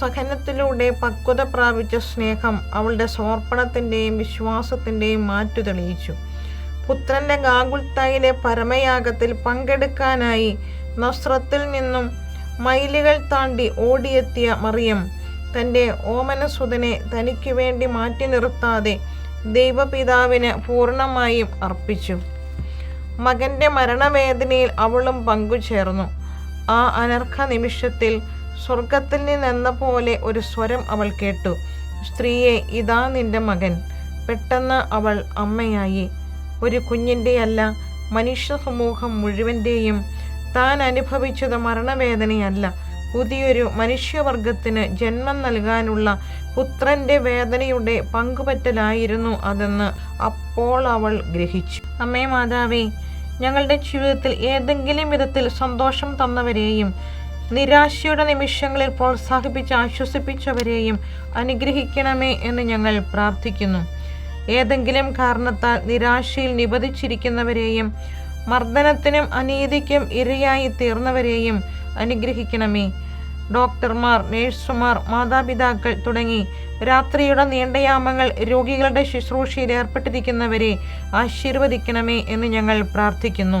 സഹനത്തിലൂടെ പക്വത പ്രാപിച്ച സ്നേഹം അവളുടെ സമർപ്പണത്തിന്റെയും വിശ്വാസത്തിന്റെയും മാറ്റു തെളിയിച്ചു. പുത്രന്റെ ഗാഗുൽത്തായിലെ പരമയാഗത്തിൽ പങ്കെടുക്കാനായി നസ്രത്തിൽ നിന്നും മൈലുകൾ താണ്ടി ഓടിയെത്തിയ മറിയം തന്റെ ഓമനസുതനെ തനിക്ക് വേണ്ടി മാറ്റി നിർത്താതെ ദൈവപിതാവിന് പൂർണമായും അർപ്പിച്ചു. മകന്റെ മരണവേദനയിൽ അവളും പങ്കുചേർന്നു. ആ അനർഘ നിമിഷത്തിൽ സ്വർഗത്തിൽ നിന്നെന്ന പോലെ ഒരു സ്വരം അവൾ കേട്ടു. സ്ത്രീയെ ഇതാ നിന്റെ മകൻ. പെട്ടെന്ന് അവൾ അമ്മയായി. ഒരു കുഞ്ഞിന്റെയല്ല മനുഷ്യ സമൂഹം മുഴുവന്റെയും. താൻ അനുഭവിച്ചത് മരണവേദനയല്ല. പുതിയൊരു മനുഷ്യവർഗത്തിന് ജന്മം നൽകാനുള്ള പുത്രന്റെ വേദനയുടെ പങ്കുപറ്റലായിരുന്നു അതെന്ന് അപ്പോൾ അവൾ ഗ്രഹിച്ചു. അമ്മേ മാതാവേ ഞങ്ങളുടെ ജീവിതത്തിൽ ഏതെങ്കിലും വിധത്തിൽ സന്തോഷം തന്നവരെയും നിരാശയുടെ നിമിഷങ്ങളിൽ പ്രോത്സാഹിപ്പിച്ച് ആശ്വസിപ്പിച്ചവരെയും അനുഗ്രഹിക്കണമേ എന്ന് ഞങ്ങൾ പ്രാർത്ഥിക്കുന്നു. ഏതെങ്കിലും കാരണത്താൽ നിരാശയിൽ നിബദിച്ചിരിക്കുന്നവരെയും മർദ്ദനത്തിനും അനീതിക്കും ഇരയായി തീർന്നവരെയും അനുഗ്രഹിക്കണമേ. ഡോക്ടർമാർ നേഴ്സുമാർ മാതാപിതാക്കൾ തുടങ്ങി രാത്രിയുടെ നീണ്ടയാമങ്ങൾ രോഗികളുടെ ശുശ്രൂഷയിൽ ഏർപ്പെട്ടിരിക്കുന്നവരെ ആശീർവദിക്കണമേ എന്ന് ഞങ്ങൾ പ്രാർത്ഥിക്കുന്നു.